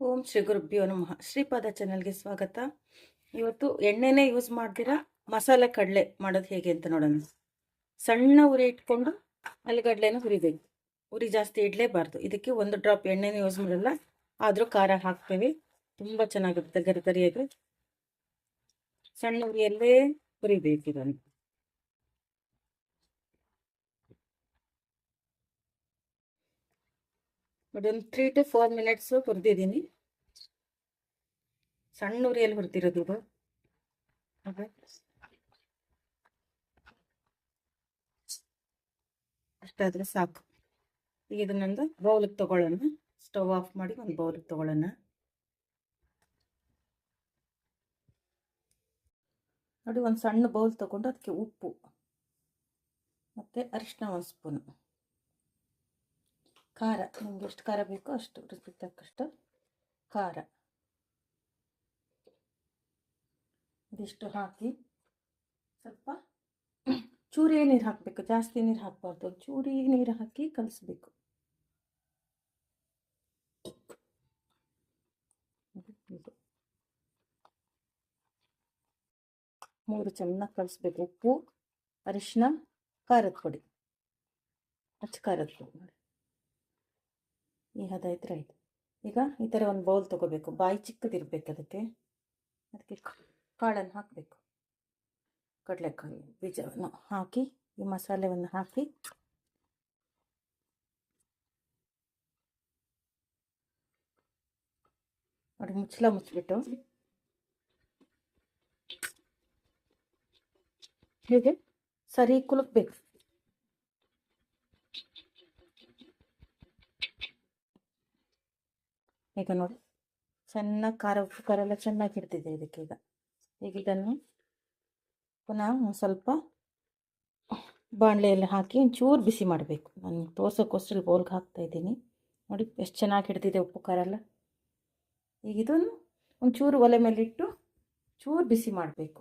ಓಂ ಶ್ರೀ ಗುರುಭ್ಯೋ ನಮಃ. ಶ್ರೀಪಾದ ಚಾನಲ್ಗೆ ಸ್ವಾಗತ. ಇವತ್ತು ಎಣ್ಣೆನೇ ಯೂಸ್ ಮಾಡ್ತೀರಾ? ಮಸಾಲೆ ಕಡಲೆ ಮಾಡೋದು ಹೇಗೆ ಅಂತ ನೋಡೋಣ. ಸಣ್ಣ ಉರಿ ಇಟ್ಕೊಂಡು ಅಲ್ಲಿಗಡ್ಲೆನ ಹುರಿಬೇಕು. ಉರಿ ಜಾಸ್ತಿ ಇಡಲೇಬಾರ್ದು. ಇದಕ್ಕೆ ಒಂದು ಡ್ರಾಪ್ ಎಣ್ಣೆನೇ ಯೂಸ್ ಮಾಡಲ್ಲ. ಆದರೂ ಖಾರ ಹಾಕ್ತೇವೆ. ತುಂಬ ಚೆನ್ನಾಗಿರುತ್ತೆ ಗರಿ ಗರಿಯಾಗಿ. ಸಣ್ಣ ಉರಿಯಲ್ಲೇ ಹುರಿಬೇಕು ಇದನ್ನು. ನೋಡಿ, ಒಂದು ತ್ರೀ ಟು ಫೋರ್ ಮಿನಿಟ್ಸು ಹುರಿದಿದ್ದೀನಿ ಸಣ್ಣ ಉರಿಯಲ್ಲಿ ಹುರಿದಿರೋದು ಇದು. ಅಷ್ಟಾದರೆ ಸಾಕು. ಈಗ ಇದನ್ನೊಂದು ಬೌಲಿಗೆ ತಗೊಳ್ಳೋಣ. ಸ್ಟವ್ ಆಫ್ ಮಾಡಿ ಒಂದು ಬೌಲಿಗೆ ತಗೊಳ್ಳೋಣ. ನೋಡಿ, ಒಂದು ಸಣ್ಣ ಬೌಲ್ ತಗೊಂಡು, ಅದಕ್ಕೆ ಉಪ್ಪು ಮತ್ತು ಅರಿಶಿನ ಒಂದು ಸ್ಪೂನು ಖಾರ, ನಿಮ್ಗೆ ಎಷ್ಟು ಖಾರ ಬೇಕೋ ಅಷ್ಟು, ರುಚಿಗೆ ತಕ್ಕಷ್ಟು ಖಾರ. ಇದಿಷ್ಟು ಹಾಕಿ ಸ್ವಲ್ಪ ಚೂರಿ ನೀರು ಹಾಕಬೇಕು, ಜಾಸ್ತಿ ನೀರು ಹಾಕಬಾರ್ದು. ಚೂರಿ ನೀರು ಹಾಕಿ ಕಲಿಸ್ಬೇಕು. ಮೂರು ಚೆನ್ನಾಗಿ ಕಲಿಸ್ಬೇಕು. ಉಪ್ಪು ಅರಿಶಿನ ಖಾರದ ಪುಡಿ. ಅಚ್ಚ ಖಾರದ ಪುಡಿ ಈ ಹದ ಇದ್ರೆ ಆಯಿತು ಈಗ ಈ ಥರ ಒಂದು ಬೌಲ್ ತೊಗೋಬೇಕು ಬಾಯಿ ಚಿಕ್ಕದಿರ್ಬೇಕು ಅದಕ್ಕೆ ಅದಕ್ಕೆ ಕಾಳನ್ನು ಹಾಕಬೇಕು ಕಡಲೆಕಾಯಿ ಬೀಜವನ್ನು ಹಾಕಿ ಈ ಮಸಾಲೆವನ್ನು ಹಾಕಿ ನೋಡಿ ಮುಚ್ಚಲ ಮುಚ್ಚಿಬಿಟ್ಟು ಹೀಗೆ ಸರಿ ಕುಲುಕ್ಬೇಕು ಈಗ ನೋಡಿ ಚೆನ್ನಾಗಿ ಖಾರ ಉಪ್ಪು, ಖಾರ ಎಲ್ಲ ಚೆನ್ನಾಗಿ ಹಿಡ್ತಿದೆ ಇದಕ್ಕೆ ಈಗ. ಈಗ ಇದನ್ನು ಪುನಃ ಸ್ವಲ್ಪ ಬಾಣಲೆಯಲ್ಲಿ ಹಾಕಿ ಒಂಚೂರು ಬಿಸಿ ಮಾಡಬೇಕು. ನಾನು ತೋರ್ಸೋಕ್ಕೋಸ್ಕರ ಬೋಲ್ಗೆ ಹಾಕ್ತಾ ಇದ್ದೀನಿ. ನೋಡಿ, ಎಷ್ಟು ಚೆನ್ನಾಗಿ ಹಿಡ್ದಿದೆ ಉಪ್ಪು, ಖಾರ ಎಲ್ಲ. ಈಗ ಇದನ್ನು ಒಂಚೂರು ಒಲೆ ಮೇಲಿಟ್ಟು ಚೂರು ಬಿಸಿ ಮಾಡಬೇಕು.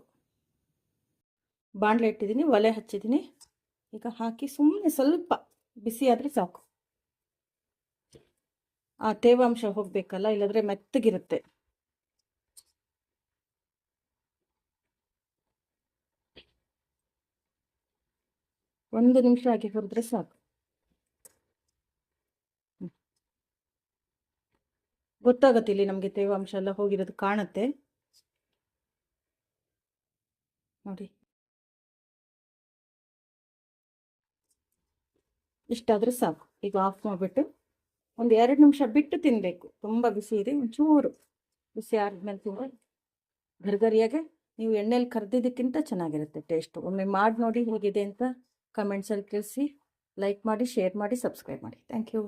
ಬಾಣಲೆ ಇಟ್ಟಿದ್ದೀನಿ, ಒಲೆ ಹಚ್ಚಿದ್ದೀನಿ. ಈಗ ಹಾಕಿ ಸುಮ್ಮನೆ ಸ್ವಲ್ಪ ಬಿಸಿ ಆದರೆ ಸಾಕು. ಆ ತೇವಾಂಶ ಹೋಗಬೇಕಲ್ಲ, ಇಲ್ಲದ್ರೆ ಮೆತ್ತಗಿರುತ್ತೆ. ಒಂದು ನಿಮಿಷ ಆಗಿ ಹುರಿದ್ರೆ ಸಾಕು. ಗೊತ್ತಾಗತ್ತೆ ಇಲ್ಲಿ ನಮಗೆ ತೇವಾಂಶ ಎಲ್ಲ ಹೋಗಿರೋದು ಕಾಣುತ್ತೆ. ನೋಡಿ. ಇಷ್ಟಾದರೆ ಸಾಕು. ಈಗ ಆಫ್ ಮಾಡಿಬಿಟ್ಟು. ಒಂದು ಎರಡು ನಿಮಿಷ ಬಿಟ್ಟು ತಿನ್ನಬೇಕು ತುಂಬ ಬಿಸಿ ಇದೆ, ಒಂಚೂರು ಬಿಸಿ ಆದ್ಮೇಲೆ ತುಂಬ ಗರ್ಗರಿಯಾಗೆ ನೀವು ಎಣ್ಣೆಲಿ ಕರೆದಿದ್ದಕ್ಕಿಂತ ಚೆನ್ನಾಗಿರುತ್ತೆ ಟೇಸ್ಟು. ಒಮ್ಮೆ ಮಾಡಿ ನೋಡಿ ಹೇಗಿದೆ ಅಂತ ಕಮೆಂಟ್ಸಲ್ಲಿ ತಿಳಿಸಿ, ಲೈಕ್ ಮಾಡಿ, ಶೇರ್ ಮಾಡಿ, ಸಬ್ಸ್ಕ್ರೈಬ್ ಮಾಡಿ. Thank you.